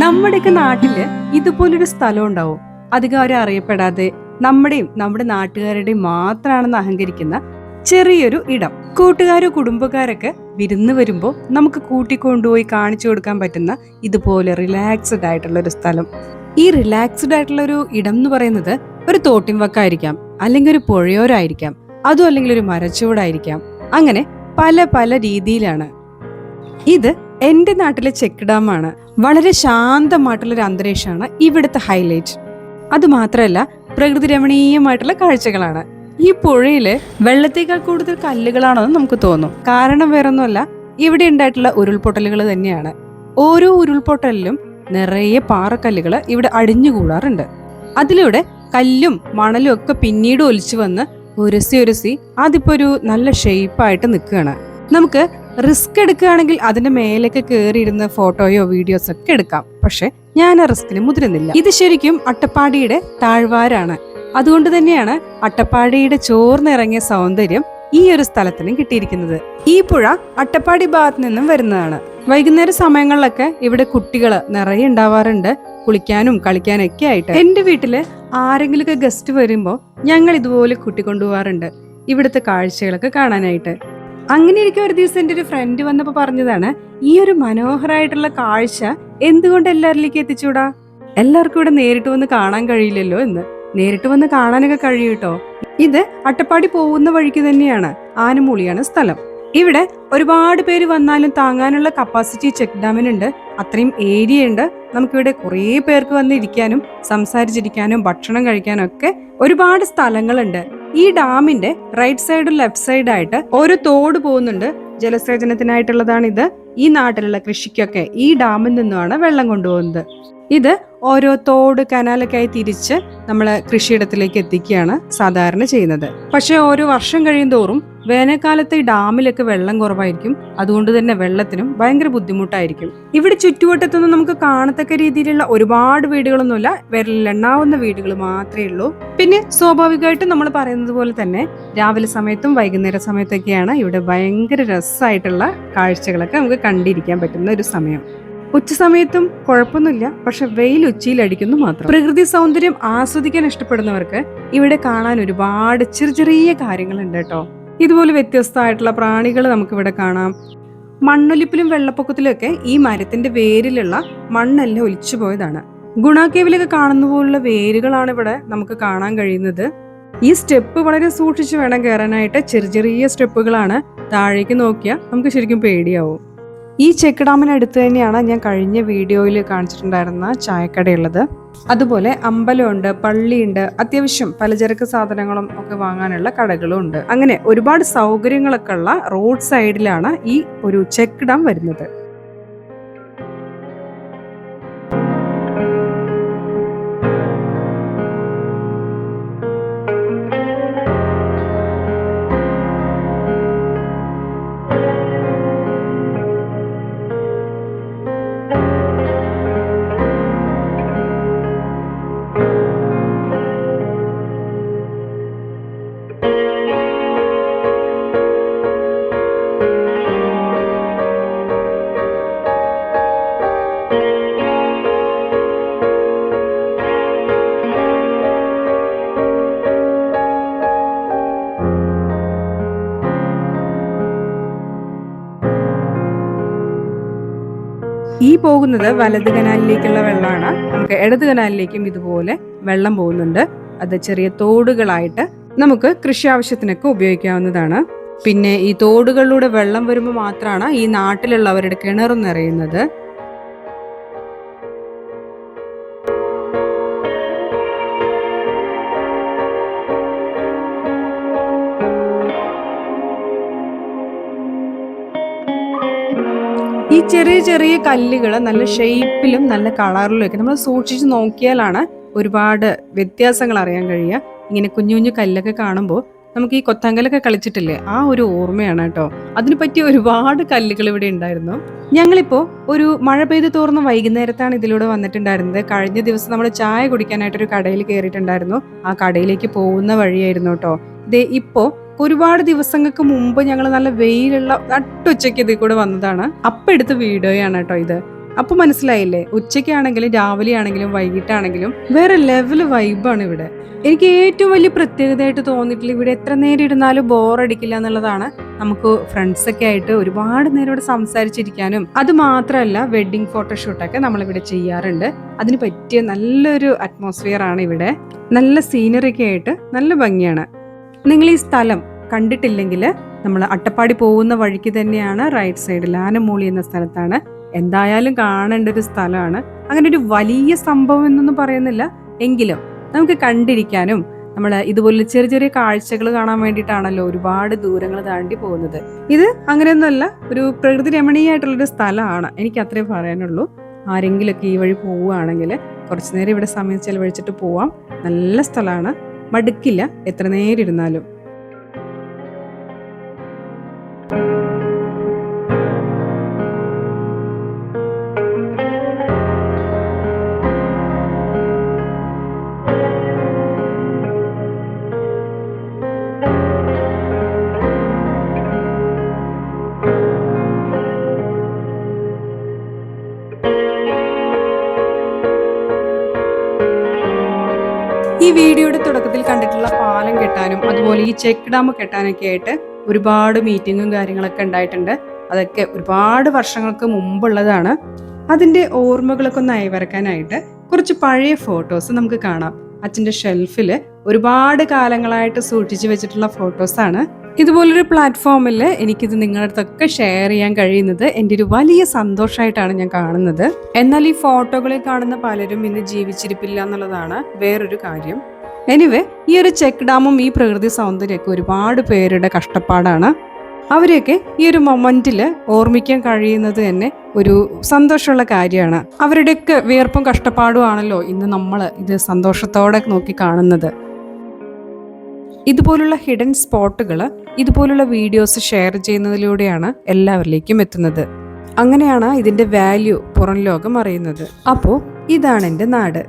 നമ്മുടെയൊക്കെ നാട്ടിൽ ഇതുപോലൊരു സ്ഥലം ഉണ്ടാവും അധികം അവരെ അറിയപ്പെടാതെ നമ്മുടെയും നമ്മുടെ നാട്ടുകാരുടെയും മാത്രമാണെന്ന് അഹങ്കരിക്കുന്ന ചെറിയൊരു ഇടം. കൂട്ടുകാരോ കുടുംബക്കാരൊക്കെ വിരുന്ന് വരുമ്പോൾ നമുക്ക് കൂട്ടിക്കൊണ്ടുപോയി കാണിച്ചു കൊടുക്കാൻ പറ്റുന്ന ഇതുപോലെ റിലാക്സ്ഡ് ആയിട്ടുള്ള ഒരു സ്ഥലം. ഈ റിലാക്സ്ഡ് ആയിട്ടുള്ള ഒരു ഇടം എന്ന് പറയുന്നത് ഒരു തോട്ടിൻവക്കായിരിക്കാം അല്ലെങ്കിൽ ഒരു പുഴയോരായിരിക്കാം അതും അല്ലെങ്കിൽ ഒരു മരച്ചുവടായിരിക്കാം. അങ്ങനെ പല പല രീതിയിലാണ് ഇത് എന്റെ നാട്ടിലെ ചെക്ക് ഡാമാണ്. വളരെ ശാന്തമായിട്ടുള്ള ഒരു അന്തരീക്ഷമാണ് ഇവിടുത്തെ ഹൈലൈറ്റ്. അതുമാത്രമല്ല പ്രകൃതി രമണീയമായിട്ടുള്ള കാഴ്ചകളാണ്. ഈ പുഴയിൽ വെള്ളത്തേക്കാൾ കൂടുതൽ കല്ലുകളാണെന്ന് നമുക്ക് തോന്നും. കാരണം വേറൊന്നുമല്ല ഇവിടെ ഉണ്ടായിട്ടുള്ള ഉരുൾപൊട്ടലുകൾ തന്നെയാണ്. ഓരോ ഉരുൾപൊട്ടലിലും നിറയെ പാറക്കല്ലുകൾ ഇവിടെ അടിഞ്ഞുകൂടാറുണ്ട്. അതിലൂടെ കല്ലും മണലും ഒക്കെ പിന്നീട് ഒലിച്ചു വന്ന് ഉരസി ഉരസി അതിപ്പോ ഒരു നല്ല ഷേപ്പായിട്ട് നിൽക്കുകയാണ്. നമുക്ക് റിസ്ക് എടുക്കുകയാണെങ്കിൽ അതിന്റെ മേലേക്ക് കയറിയിരുന്ന് ഫോട്ടോയോ വീഡിയോസോ ഒക്കെ എടുക്കാം. പക്ഷെ ഞാൻ ആ റിസ്കിന് മുതിരുന്നില്ല. ഇത് ശരിക്കും അട്ടപ്പാടിയുടെ താഴ്വാരാണ്. അതുകൊണ്ട് തന്നെയാണ് അട്ടപ്പാടിയുടെ ചോർന്നിറങ്ങിയ സൗന്ദര്യം ഈ ഒരു സ്ഥലത്തിനും കിട്ടിയിരിക്കുന്നത്. ഈ പുഴ അട്ടപ്പാടി ഭാഗത്ത് നിന്നും വരുന്നതാണ്. വൈകുന്നേര സമയങ്ങളിലൊക്കെ ഇവിടെ കുട്ടികൾ നിറയെ ഉണ്ടാവാറുണ്ട്. കുളിക്കാനും കളിക്കാനും ഒക്കെ ആയിട്ട്. എന്റെ വീട്ടിൽ ആരെങ്കിലുമൊക്കെ ഗസ്റ്റ് വരുമ്പോൾ ഞങ്ങൾ ഇതുപോലെ കൂട്ടിക്കൊണ്ടുപോകാറുണ്ട് ഇവിടുത്തെ കാഴ്ചകളൊക്കെ കാണാനായിട്ട്. അങ്ങനെ ഇരിക്കും ഒരു ദിവസം എന്റെ ഒരു ഫ്രണ്ട് വന്നപ്പോൾ പറഞ്ഞതാണ് ഈ ഒരു മനോഹരമായിട്ടുള്ള കാഴ്ച എന്തുകൊണ്ട് എല്ലാവരിലേക്ക് എത്തിച്ചൂടാ? എല്ലാവർക്കും ഇവിടെ നേരിട്ട് വന്ന് കാണാൻ കഴിയില്ലല്ലോ എന്ന്. നേരിട്ട് വന്ന് കാണാനൊക്കെ കഴിയും കേട്ടോ ഇത് അട്ടപ്പാടി പോകുന്ന വഴിക്ക് തന്നെയാണ് ആനമൂളിയാണ് സ്ഥലം. ഇവിടെ ഒരുപാട് പേര് വന്നാലും താങ്ങാനുള്ള കപ്പാസിറ്റി ചെക്ക് ഡാമിനുണ്ട് അത്രയും ഏരിയ ഉണ്ട്. നമുക്കിവിടെ കുറേ പേർക്ക് വന്ന് ഇരിക്കാനും സംസാരിച്ചിരിക്കാനും ഭക്ഷണം കഴിക്കാനും ഒക്കെ ഒരുപാട് സ്ഥലങ്ങളുണ്ട്. ഈ ഡാമിന്റെ റൈറ്റ് സൈഡും ലെഫ്റ്റ് സൈഡായിട്ട് ഒരു തോട് പോകുന്നുണ്ട്. ജലസേചനത്തിനായിട്ടുള്ളതാണ് ഇത് ഈ നാട്ടിലുള്ള കൃഷിക്കൊക്കെ ഈ ഡാമിൽ നിന്നുമാണ് വെള്ളം കൊണ്ടുപോകുന്നത്. ഇത് ഓരോ തോട് കനാലൊക്കെ ആയി തിരിച്ച് നമ്മൾ കൃഷിയിടത്തിലേക്ക് എത്തിക്കുകയാണ് സാധാരണ ചെയ്യുന്നത്. പക്ഷേ ഓരോ വർഷം കഴിയും തോറും വേനൽക്കാലത്ത് ഈ ഡാമിലൊക്കെ വെള്ളം കുറവായിരിക്കും. അതുകൊണ്ട് തന്നെ വെള്ളത്തിനും ഭയങ്കര ബുദ്ധിമുട്ടായിരിക്കും. ഇവിടെ ചുറ്റുവട്ടത്തൊന്നും നമുക്ക് കാണത്തക്ക രീതിയിലുള്ള ഒരുപാട് വീടുകളൊന്നുമില്ല. വിരലിലെണ്ണാവുന്ന വീടുകൾ മാത്രമേ ഉള്ളൂ. പിന്നെ സ്വാഭാവികമായിട്ടും നമ്മൾ പറയുന്നത് പോലെ തന്നെ രാവിലെ സമയത്തും വൈകുന്നേര സമയത്തൊക്കെയാണ് ഇവിടെ ഭയങ്കര രസമായിട്ടുള്ള കാഴ്ചകളൊക്കെ നമുക്ക് കണ്ടിരിക്കാൻ പറ്റുന്ന ഒരു സമയം. ഉച്ച സമയത്തും കുഴപ്പമൊന്നുമില്ല. പക്ഷെ വെയിൽ ഉച്ചയിൽ അടിക്കുന്നു മാത്രം. പ്രകൃതി സൗന്ദര്യം ആസ്വദിക്കാൻ ഇഷ്ടപ്പെടുന്നവർക്ക് ഇവിടെ കാണാൻ ഒരുപാട് ചെറിയ ചെറിയ കാര്യങ്ങളുണ്ട് കേട്ടോ. ഇതുപോലെ വ്യത്യസ്തമായിട്ടുള്ള പ്രാണികൾ നമുക്കിവിടെ കാണാം. മണ്ണൊലിപ്പിലും വെള്ളപ്പൊക്കത്തിലും ഒക്കെ ഈ മരത്തിന്റെ വേരിലുള്ള മണ്ണെല്ലാം ഒലിച്ചു പോയതാണ്. ഗുണാക്കേവിലൊക്കെ കാണുന്ന പോലുള്ള വേരുകളാണ് ഇവിടെ നമുക്ക് കാണാൻ കഴിയുന്നത്. ഈ സ്റ്റെപ്പ് വളരെ സൂക്ഷിച്ചു വേണം കയറാനായിട്ട്. ചെറിയ ചെറിയ സ്റ്റെപ്പുകളാണ് താഴേക്ക് നോക്കിയാൽ നമുക്ക് ശരിക്കും പേടിയാവും. ഈ ചെക്ക് ഡാമിനടുത്ത് തന്നെയാണ് ഞാൻ കഴിഞ്ഞ വീഡിയോയിൽ കാണിച്ചിട്ടുണ്ടായിരുന്ന ചായക്കടയുള്ളത്. അതുപോലെ അമ്പലമുണ്ട് പള്ളിയുണ്ട് അത്യാവശ്യം പലചരക്ക് സാധനങ്ങളും ഒക്കെ വാങ്ങാനുള്ള കടകളും ഉണ്ട്. അങ്ങനെ ഒരുപാട് സൗകര്യങ്ങളൊക്കെ ഉള്ള റോഡ് സൈഡിലാണ് ഈ ഒരു ചെക്ക് ഡാം വരുന്നത്. ഈ പോകുന്നത് വലത് കനാലിലേക്കുള്ള വെള്ളമാണ്. നമുക്ക് ഇടത് കനാലിലേക്കും ഇതുപോലെ വെള്ളം പോകുന്നുണ്ട്. അത് ചെറിയ തോടുകളായിട്ട് നമുക്ക് കൃഷി ആവശ്യത്തിനൊക്കെ ഉപയോഗിക്കാവുന്നതാണ്. പിന്നെ ഈ തോടുകളിലൂടെ വെള്ളം വരുമ്പോൾ മാത്രമാണ് ഈ നാട്ടിലുള്ളവരുടെ കിണർ നിറയുന്നത്. ചെറിയ ചെറിയ കല്ലുകൾ നല്ല ഷേപ്പിലും നല്ല കളറിലും ഒക്കെ നമ്മൾ സൂക്ഷിച്ച് നോക്കിയാലാണ് ഒരുപാട് വ്യത്യാസങ്ങൾ അറിയാൻ കഴിയുക. ഇങ്ങനെ കുഞ്ഞു കുഞ്ഞു കല്ലൊക്കെ കാണുമ്പോൾ നമുക്ക് ഈ കൊത്തങ്കലൊക്കെ കളിച്ചിട്ടില്ലേ? ആ ഒരു ഓർമ്മയാണ് കേട്ടോ. അതിനു പറ്റിയ ഒരുപാട് കല്ലുകൾ ഇവിടെ ഉണ്ടായിരുന്നു. ഞങ്ങളിപ്പോൾ ഒരു മഴ പെയ്ത് തോർന്ന വൈകുന്നേരത്താണ് ഇതിലൂടെ വന്നിട്ടുണ്ടായിരുന്നത്. കഴിഞ്ഞ ദിവസം നമ്മൾ ചായ കുടിക്കാനായിട്ട് കുടിക്കാനായിട്ടൊരു കടയിൽ കയറിയിട്ടുണ്ടായിരുന്നു. ആ കടയിലേക്ക് പോകുന്ന വഴിയായിരുന്നു കേട്ടോ. ദേ ഇപ്പോ ഒരുപാട് ദിവസങ്ങൾക്ക് മുമ്പ് ഞങ്ങൾ നല്ല വെയിലുള്ള നട്ടുച്ചയ്ക്ക് ഇതിൽ കൂടെ വന്നതാണ്. അപ്പം എടുത്ത വീഡിയോയാണ് കേട്ടോ ഇത്. അപ്പൊ മനസ്സിലായില്ലേ? ഉച്ചയ്ക്കാണെങ്കിലും രാവിലെ ആണെങ്കിലും വൈകിട്ടാണെങ്കിലും വേറെ ലെവൽ വൈബാണ് ഇവിടെ. എനിക്ക് ഏറ്റവും വലിയ പ്രത്യേകതയായിട്ട് തോന്നിയിട്ടില്ല ഇവിടെ എത്ര നേരം ഇരുന്നാലും ബോറടിക്കില്ല എന്നുള്ളതാണ് നമുക്ക് ഫ്രണ്ട്സൊക്കെ ആയിട്ട് ഒരുപാട് നേരം ഇവിടെ സംസാരിച്ചിരിക്കാനും അത് മാത്രമല്ല വെഡ്ഡിംഗ് ഫോട്ടോഷൂട്ടൊക്കെ നമ്മളിവിടെ ചെയ്യാറുണ്ട്. അതിന് പറ്റിയ നല്ലൊരു അറ്റ്മോസ്ഫിയർ ആണ് ഇവിടെ. നല്ല സീനറി ഒക്കെ ആയിട്ട് നല്ല ഭംഗിയാണ്. നിങ്ങൾ ഈ സ്ഥലം കണ്ടിട്ടില്ലെങ്കിൽ നമ്മൾ അട്ടപ്പാടി പോകുന്ന വഴിക്ക് തന്നെയാണ് റൈറ്റ് സൈഡിൽ ആനമൂളി എന്ന സ്ഥലത്താണ് എന്തായാലും കാണേണ്ട ഒരു സ്ഥലമാണ്. അങ്ങനെ ഒരു വലിയ സംഭവം എന്നൊന്നും പറയുന്നില്ല. എങ്കിലും നമുക്ക് കണ്ടിരിക്കാനും നമ്മൾ ഇതുപോലെ ചെറിയ ചെറിയ കാഴ്ചകൾ കാണാൻ വേണ്ടിയിട്ടാണല്ലോ ഒരുപാട് ദൂരങ്ങൾ താണ്ടി പോകുന്നത്. ഇത് അങ്ങനെയൊന്നുമല്ല ഒരു പ്രകൃതി രമണീയമായിട്ടുള്ളൊരു സ്ഥലമാണ്. എനിക്ക് അത്രേ പറയാനുള്ളൂ. ആരെങ്കിലുമൊക്കെ ഈ വഴി പോവുകയാണെങ്കിൽ കുറച്ചു നേരം ഇവിടെ സമയം ചെലവഴിച്ചിട്ട് പോവാം. നല്ല സ്ഥലമാണ്. മടുക്കില്ല. എത്ര നേരം ഇരുന്നാലും. വീഡിയോയുടെ തുടക്കത്തിൽ കണ്ടിട്ടുള്ള പാലം കെട്ടാനും അതുപോലെ ഈ ചെക്ക് ഡാം കെട്ടാനൊക്കെ ആയിട്ട് ഒരുപാട് മീറ്റിങ്ങും കാര്യങ്ങളൊക്കെ ഉണ്ടായിട്ടുണ്ട്. അതൊക്കെ ഒരുപാട് വർഷങ്ങൾക്ക് മുമ്പുള്ളതാണ്. അതിന്റെ ഓർമ്മകളൊക്കെ ഒന്ന് അയവരക്കാനായിട്ട് കുറച്ച് പഴയ ഫോട്ടോസ് നമുക്ക് കാണാം. അച്ഛന്റെ ഷെൽഫിൽ ഒരുപാട് കാലങ്ങളായിട്ട് സൂക്ഷിച്ചു വെച്ചിട്ടുള്ള ഫോട്ടോസാണ് ഇതുപോലൊരു പ്ലാറ്റ്ഫോമിൽ എനിക്കിത് നിങ്ങളുടെ അടുത്തൊക്കെ ഷെയർ ചെയ്യാൻ കഴിയുന്നത് എന്റെ ഒരു വലിയ സന്തോഷമായിട്ടാണ് ഞാൻ കാണുന്നത്. എന്നാൽ ഈ ഫോട്ടോകളിൽ കാണുന്ന പലരും ഇന്ന് ജീവിച്ചിരിപ്പില്ല എന്നുള്ളതാണ് വേറൊരു കാര്യം. എനിവേ ഈ ഒരു ചെക്ക് ഡാമും ഈ പ്രകൃതി സൗന്ദര്യമൊക്കെ ഒരുപാട് പേരുടെ കഷ്ടപ്പാടാണ്. അവരെയൊക്കെ ഈ ഒരു മൊമെന്റിൽ ഓർമ്മിക്കാൻ കഴിയുന്നത് തന്നെ ഒരു സന്തോഷമുള്ള കാര്യമാണ്. അവരുടെയൊക്കെ വിയർപ്പും കഷ്ടപ്പാടുമാണല്ലോ ഇന്ന് നമ്മൾ ഇത് സന്തോഷത്തോടെ നോക്കി കാണുന്നത്. ഇതുപോലുള്ള ഹിഡൻ സ്പോട്ടുകൾ ഇതുപോലുള്ള വീഡിയോസ് ഷെയർ ചെയ്യുന്നതിലൂടെയാണ് എല്ലാവരിലേക്കും എത്തുന്നത്. അങ്ങനെയാണ് ഇതിന്റെ വാല്യൂ പുറം ലോകം അറിയുന്നത്. അപ്പോൾ ഇതാണ് എന്റെ നാട്.